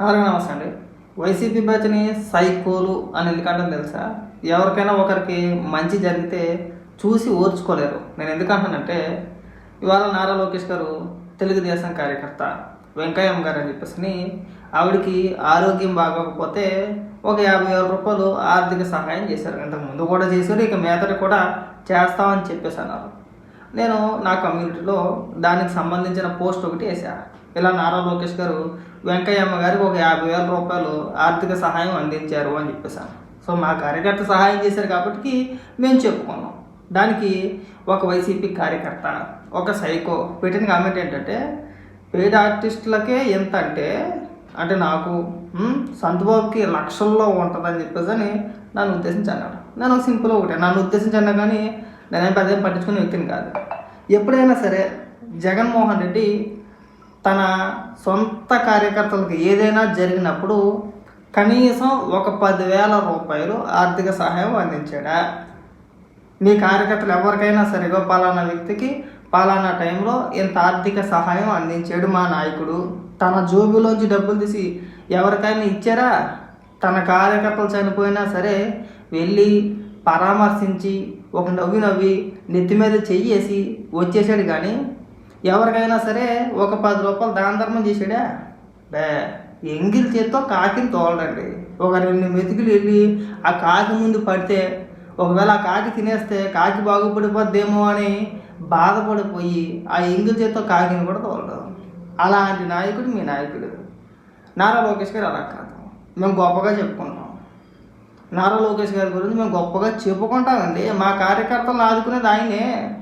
Hello నమస్తే అండి. YCP బ్యాచ్ని సైకోలు అని ఎందుకంటాను తెలుసా? ఎవరికైనా ఒకరికి మంచి జరిగితే చూసి ఓర్చుకోలేరు. నేను ఎందుకంటానంటే ఇవాళ నారా లోకేష్ గారు తెలుగుదేశం కార్యకర్త వెంకయ్యమ్మ గారు అని చెప్పేసి ఆవిడకి ఆరోగ్యం బాగోకపోతే ఒక యాభై వేల రూపాయలు ఆర్థిక సహాయం చేశారు. ఇంతకు ముందు కూడా చేశారు ఇక మీదట కూడా చేస్తామని చెప్పేసి అన్నారు. నేను నా కమ్యూనిటీలో దానికి సంబంధించిన పోస్ట్ ఒకటి వేశాను ఇలా నారా లోకేష్ గారు వెంకయ్యమ్మ గారికి ఒక యాభై వేల రూపాయలు ఆర్థిక సహాయం అందించారు అని చెప్పేసాను. సో మా కార్యకర్త సహాయం చేశారు కాబట్టి మేము చెప్పుకున్నాం. దానికి ఒక వైసీపీ కార్యకర్త ఒక సైకో పెట్టిన కామెంట్ ఏంటంటే పేద ఆర్టిస్టులకే ఎంత అంటే అంటే నాకు సంతబాబుకి లక్షల్లో ఉంటుందని చెప్పేసి అని నన్ను ఉద్దేశించి అన్నాడు. నేను ఒక సింపుల్ ఒకటే నన్ను ఉద్దేశించి అన్నా కానీ నేనేం పెద్ద పట్టించుకునే వ్యక్తిని కాదు. ఎప్పుడైనా సరే జగన్మోహన్ రెడ్డి తన సొంత కార్యకర్తలకు ఏదైనా జరిగినప్పుడు కనీసం ఒక పదివేల రూపాయలు ఆర్థిక సహాయం అందించాడా? మీ కార్యకర్తలు ఎవరికైనా సరిగా పలానా వ్యక్తికి పలానా టైంలో ఇంత ఆర్థిక సహాయం అందించాడు మా నాయకుడు. తన జోబులోంచి డబ్బులు తీసి ఎవరికైనా ఇచ్చారా? తన కార్యకర్తలు చనిపోయినా సరే వెళ్ళి పరామర్శించి ఒక నవ్వి నవ్వి నెత్తి మీద చెయ్యేసి వచ్చేసాడు కానీ ఎవరికైనా సరే ఒక పది రూపాయలు దాన ధర్మం చేసాడా? బే ఎంగిల్ చేత్తో కాకిని తోలడండి. ఒక రెండు మెతుకులు వెళ్ళి ఆ కాకి ముందు పడితే ఒకవేళ ఆ కాకి తినేస్తే కాకి బాగుపడిపోద్దేమో అని బాధపడిపోయి ఆ ఎంగిల్ చేత్తో కాకిని కూడా తోలడం. అలాంటి నాయకుడు మీ నాయకుడు. నారా లోకేష్ గారు అలా కాదు. మేము గొప్పగా చెప్పుకుంటాం. నారా లోకేష్ గారి గురించి మేము గొప్పగా చెప్పుకుంటామండి. మా కార్యకర్తలను ఆదుకునేది ఆయనే.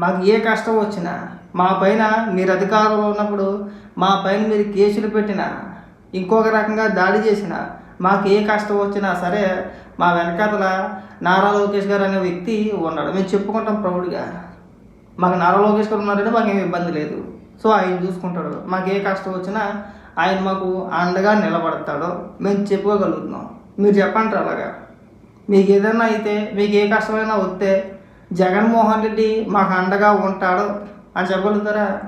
మాకు ఏ కష్టం వచ్చినా మా పైన మీరు అధికారంలో ఉన్నప్పుడు మా పైన మీరు కేసులు పెట్టినా ఇంకొక రకంగా దాడి చేసినా మాకు ఏ కష్టం వచ్చినా సరే మా వెనకాతల నారా లోకేష్ గారు అనే వ్యక్తి ఉన్నాడు. మేము చెప్పుకుంటాం ప్రౌడ్గా. మాకు నారా లోకేష్ గారు ఉన్నారంటే మాకు ఏమి ఇబ్బంది లేదు. సో ఆయన చూసుకుంటాడు. మాకు ఏ కష్టం వచ్చినా ఆయన మాకు అండగా నిలబడతాడు. మేము చెప్పుకోగలుగుతున్నాం. మీరు చెప్పంటారు అలాగా? మీకు ఏదైనా అయితే మీకు ఏ కష్టమైనా వస్తే జగన్మోహన్ రెడ్డి మాకు అండగా ఉంటాడు అని చెప్పగలుగుతారా?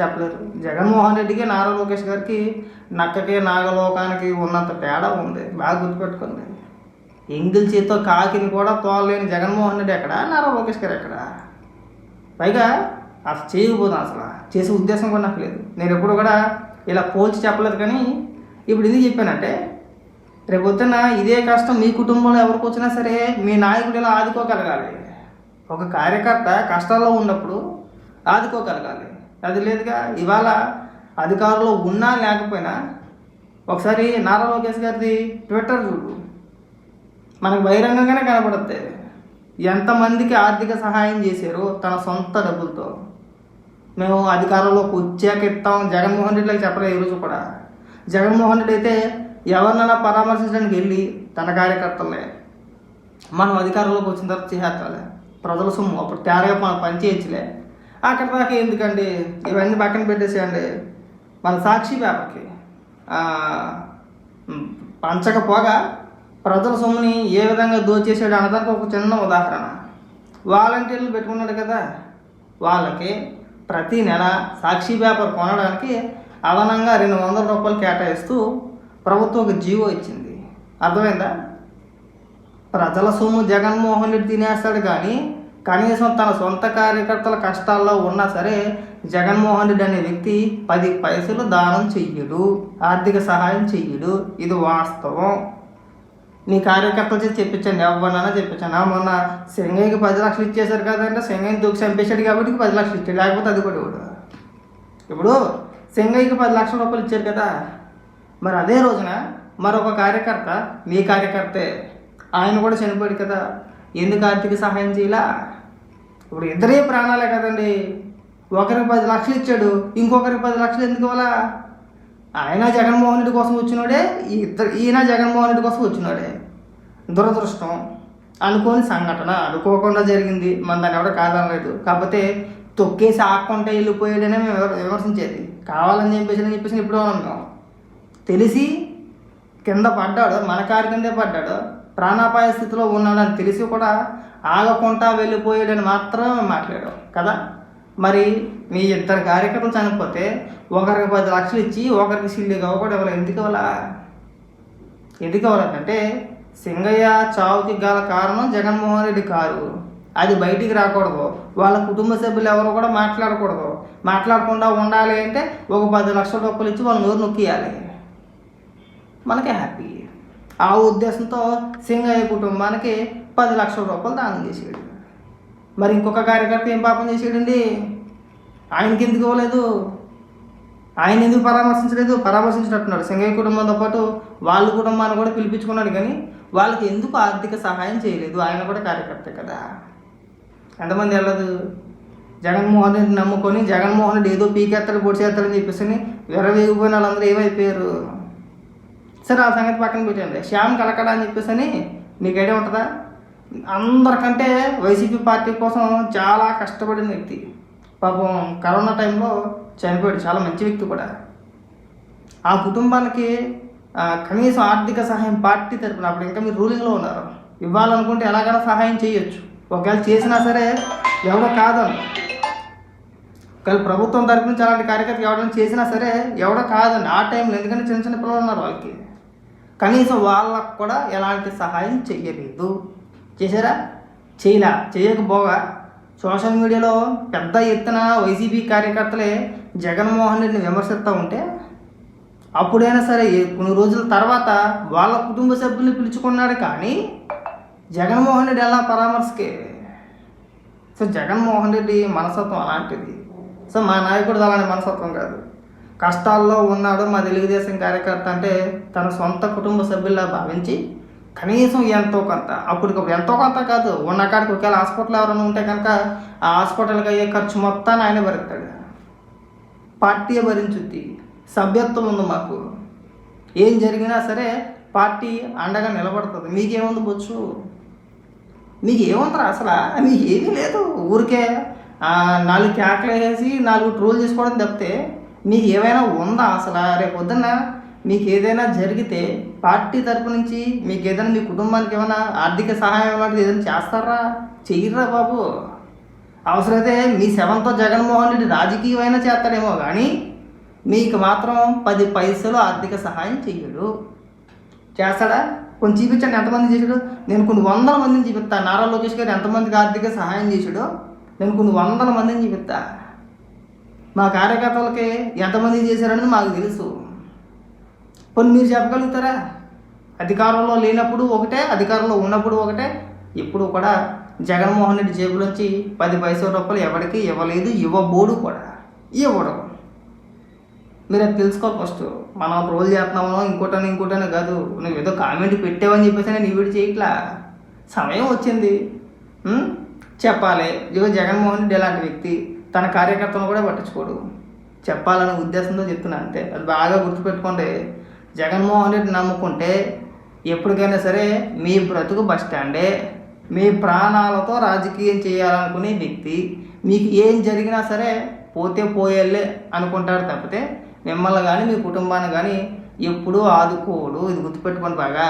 చెప్పలేరు. జగన్మోహన్ రెడ్డికి నారా లోకేష్ గారికి నక్కకి నాగలోకానికి ఉన్నంత తేడా ఉంది. బాగా గుర్తుపెట్టుకోండి. ఎంగిల్ చేతితో కాకిని కూడా తోలలేని జగన్మోహన్ రెడ్డి ఎక్కడ? నారా లోకేష్ గారు ఎక్కడ? పైగా అసలు చేయకపోతాను అసలు. చేసే ఉద్దేశం కూడా నాకు లేదు. నేను ఎప్పుడు కూడా ఇలా పోల్చి చెప్పలేదు కానీ ఇప్పుడు ఇది చెప్పానంటే రేపు ఇదే కష్టం మీ కుటుంబంలో ఎవరికి వచ్చినా సరే మీ నాయకుడు ఇలా ఆదుకోగలగాలి. ఒక కార్యకర్త కష్టాల్లో ఉన్నప్పుడు ఆదుకోగలగాలి. అది లేదుగా ఇవాళ అధికారంలో ఉన్నా లేకపోయినా ఒకసారి నారా లోకేష్ గారిది ట్విట్టర్ చూడు. మనకు బహిరంగంగానే కనపడుతుంది ఎంతమందికి ఆర్థిక సహాయం చేశారు తన సొంత డబ్బులతో. మేము అధికారంలోకి వచ్చాక ఇస్తాం జగన్మోహన్ రెడ్డికి చెప్పలేదు ఈరోజు కూడా. జగన్మోహన్ రెడ్డి అయితే ఎవరినైనా పరామర్శించడానికి వెళ్ళి తన కార్యకర్తలే మనం అధికారంలోకి వచ్చిన తర్వాత చేసేస్తాలే. ప్రజల సొమ్ము. అప్పుడు తేరగా మనం పని చేయించలే. అక్కడ దాకా ఎందుకండి? ఇవన్నీ పక్కన పెట్టేసేయండి. మన సాక్షి పేపర్కి. పంచకపోగా ప్రజల సొమ్ముని ఏ విధంగా దోచేసాడు అన్నదానికి ఒక చిన్న ఉదాహరణ. వాలంటీర్లు పెట్టుకున్నాడు కదా. వాళ్ళకి ప్రతి నెల సాక్షి పేపర్ కొనడానికి అదనంగా రెండు వందల రూపాయలు కేటాయిస్తూ ప్రభుత్వం ఒక జీవో ఇచ్చింది. అర్థమైందా? ప్రజల సొమ్ము జగన్మోహన్ రెడ్డి తినేస్తాడు కానీ కనీసం తన సొంత కార్యకర్తల కష్టాల్లో ఉన్నా సరే జగన్మోహన్ రెడ్డి అనే వ్యక్తి పది పైసలు దానం చెయ్యడు ఆర్థిక సహాయం చెయ్యడు. ఇది వాస్తవం. నీ కార్యకర్తలు చేసి చెప్పించండి. ఎవరినైనా చెప్పించండి. మొన్న సింగయ్యకి పది లక్షలు ఇచ్చేశారు కదంటే సింగయ్యని దూకి చంపేశాడు కాబట్టి పది లక్షలు ఇచ్చాడు. లేకపోతే అది కూడా ఇవ్వడు. ఇప్పుడు సింగయ్యకి పది లక్షల రూపాయలు ఇచ్చారు కదా. మరి అదే రోజున మరొక కార్యకర్త మీ కార్యకర్తే ఆయన కూడా చనిపోయాడు కదా. ఎందుకు ఆర్థిక సహాయం చేయలా? ఇప్పుడు ఇద్దరే ప్రాణాలే కదండి. ఒకరికి పది లక్షలు ఇచ్చాడు ఇంకొకరికి పది లక్షలు ఎందుకు ఇవ్వాలా? ఆయన జగన్మోహన్ రెడ్డి కోసం వచ్చినోడే ఈ ఇద్దరు ఈయన జగన్మోహన్ రెడ్డి కోసం వచ్చినోడే. దురదృష్టం. అనుకోని సంఘటన అనుకోకుండా జరిగింది. మన దాన్ని ఎవరు కాదనలేదు. కాకపోతే తొక్కేసి ఆక్కుంటే వెళ్ళిపోయాడనే మేము విమర్శించేది. కావాలని చెప్పేసి అని చెప్పేసి ఇప్పుడు ఉన్నాం తెలిసి కింద పడ్డాడు మన కారు కిందే పడ్డాడు. ప్రాణాపాయ స్థితిలో ఉన్నాడని తెలిసి కూడా ఆగకుండా వెళ్ళిపోయాడని మాత్రమే మాట్లాడాం కదా? మరి మీ ఇద్దరు కార్యకర్తలు చనిపోతే ఒకరికి పది లక్షలు ఇచ్చి ఒకరికి సిల్లిగా కూడా ఇవ్వాలి ఎందుకు ఇవ్వాలా? ఎందుకు ఇవ్వాలంటే సింగయ్య చావుకి గల కారణం జగన్మోహన్ రెడ్డి కారు. అది బయటికి రాకూడదు. వాళ్ళ కుటుంబ సభ్యులు ఎవరు కూడా మాట్లాడకూడదు. మాట్లాడకుండా ఉండాలి అంటే ఒక పది లక్షల రూపాయలు ఇచ్చి వాళ్ళ నోరు నొక్కియాలి. మనకి హ్యాపీ. ఆ ఉద్దేశంతో సింగయ్య కుటుంబానికి పది లక్షల రూపాయలు దానం చేసాడు మరి ఇంకొక కార్యకర్త ఏం పాపం చేసాడండి ఆయనకి ఎందుకు ఇవ్వలేదు? ఆయన ఎందుకు పరామర్శించలేదు? పరామర్శించినట్టున్నాడు. సింగయ్య కుటుంబంతో పాటు వాళ్ళ కుటుంబాన్ని కూడా పిలిపించుకున్నాడు కానీ వాళ్ళకి ఎందుకు ఆర్థిక సహాయం చేయలేదు? ఆయన కూడా కార్యకర్త కదా. ఎంతమంది వెళ్ళదు? జగన్మోహన్ రెడ్డి నమ్ముకొని జగన్మోహన్ రెడ్డి ఏదో పీకెత్తలు పొడిచేత్తలు అని చెప్పేసి విరవేగిపోయిన వాళ్ళందరూ ఏమైపోయారు? సరే ఆ సంగతి పక్కన పెట్టండి శ్యామ్ కలకడ అని చెప్పేసి అని మీకు ఐడియా ఉంటుందా? అందరికంటే వైసీపీ పార్టీ కోసం చాలా కష్టపడిన వ్యక్తి. పాపం కరోనా టైంలో చనిపోయాడు చాలా మంచి వ్యక్తి కూడా. ఆ కుటుంబానికి కనీసం ఆర్థిక సహాయం పార్టీ తరపున అప్పుడు ఇంకా మీరు రూలింగ్లో ఉన్నారు. ఇవ్వాలనుకుంటే ఎలాగైనా సహాయం చేయొచ్చు. ఒకవేళ చేసినా సరే ఎవరో కాదని ఒకవేళ ప్రభుత్వం తరపు నుంచి అలాంటి కార్యకర్త ఎవరైనా చేసినా సరే ఎవడో కాదండి ఆ టైంలో ఎందుకంటే చిన్న చిన్న పిల్లలు ఉన్నారు వాళ్ళకి. కనీసం వాళ్ళకు కూడా ఎలాంటి సహాయం చేయలేదు చేశారా? చేయలే. చేయకపోగా సోషల్ మీడియాలో పెద్ద ఎత్తున వైసీపీ కార్యకర్తలే జగన్మోహన్ రెడ్డిని విమర్శిస్తూ ఉంటే అప్పుడైనా సరే కొన్ని రోజుల తర్వాత వాళ్ళ కుటుంబ సభ్యుల్ని పిలుచుకున్నాడు కానీ జగన్మోహన్ రెడ్డి ఎలా పరామర్శకే? సో జగన్మోహన్ రెడ్డి మనస్తత్వం అలాంటిది. సో మా నాయకుడు అలాంటి మనస్తత్వం కాదు. కష్టాల్లో ఉన్నాడు మా తెలుగుదేశం కార్యకర్త అంటే తన సొంత కుటుంబ సభ్యుల్లా భావించి కనీసం ఎంతో కొంత అప్పటికప్పుడు ఎంతో కొంత కాదు ఉన్న కాడికి ఒకవేళ హాస్పిటల్ ఎవరైనా ఉంటే కనుక ఆ హాస్పిటల్కి అయ్యే ఖర్చు మొత్తాన్ని ఆయన భరిస్తాడు. పార్టీ భరించుద్ది సభ్యత్వం ఉంది మాకు. ఏం జరిగినా సరే పార్టీ అండగా నిలబడుతుంది. మీకేముంది బొచ్చు? మీకు ఏముంటారు అసలు? మీకు ఏమీ లేదు. ఊరికే నాలుగు కేకలు వేసి నాలుగు ట్రోల్ చేసుకోవడం తప్పితే మీకు ఏమైనా ఉందా అసలు? రేపు పొద్దున్న మీకు ఏదైనా జరిగితే పార్టీ తరపు నుంచి మీకు ఏదైనా మీ కుటుంబానికి ఏమైనా ఆర్థిక సహాయం లాంటిది ఏదైనా చేస్తారా? చెయ్యరా బాబు. అవసరమైతే మీ శవంతో జగన్మోహన్ రెడ్డి రాజకీయమైనా చేస్తాడేమో కానీ మీకు మాత్రం పది పైసలు ఆర్థిక సహాయం చెయ్యడు. చేస్తాడా? కొంచెం చూపించండి. ఎంతమంది చేశాడు? నేను కొన్ని వందల మందిని చూపిస్తా. నారా లోకేష్ గారు ఎంతమందికి ఆర్థిక సహాయం చేశాడో నేను కొన్ని వందల మందిని చూపిస్తాను మా కార్యకర్తలకి ఎంతమంది చేశారని మాకు తెలుసు. కొన్ని మీరు చెప్పగలుగుతారా? అధికారంలో లేనప్పుడు ఒకటే అధికారంలో ఉన్నప్పుడు ఒకటే. ఇప్పుడు కూడా జగన్మోహన్ రెడ్డి జేబులోంచి పది పైసల రూపాయలు ఎవరికి ఇవ్వలేదు ఇవ్వబోడు కూడా ఇవ్వడం. మీరు అది తెలుసుకోవాలి ఫస్ట్. మనం రోజు చేస్తున్నామో ఇంకోటని ఇంకోటని కాదు. నువ్వు ఏదో కామెంట్ పెట్టావని చెప్పేసి నేను ఈ చేయట్లా? సమయం వచ్చింది. చెప్పాలి. ఇదిగో జగన్మోహన్ రెడ్డి ఇలాంటి వ్యక్తి. తన కార్యకర్తలను కూడా పట్టించుకోడు. చెప్పాలనే ఉద్దేశంతో చెప్తున్నా అంతే. అది బాగా గుర్తుపెట్టుకోండి. జగన్మోహన్ రెడ్డి నమ్ముకుంటే ఎప్పటికైనా సరే మీ బ్రతుకు బస్ స్టాండే. మీ ప్రాణాలతో రాజకీయం చేయాలనుకునే వ్యక్తి మీకు ఏం జరిగినా సరే పోతే పోయేళ్ళే అనుకుంటారు తప్పితే మిమ్మల్ని కానీ మీ కుటుంబాన్ని కానీ ఎప్పుడూ ఆదుకోడు. ఇది గుర్తుపెట్టుకోండి బాగా.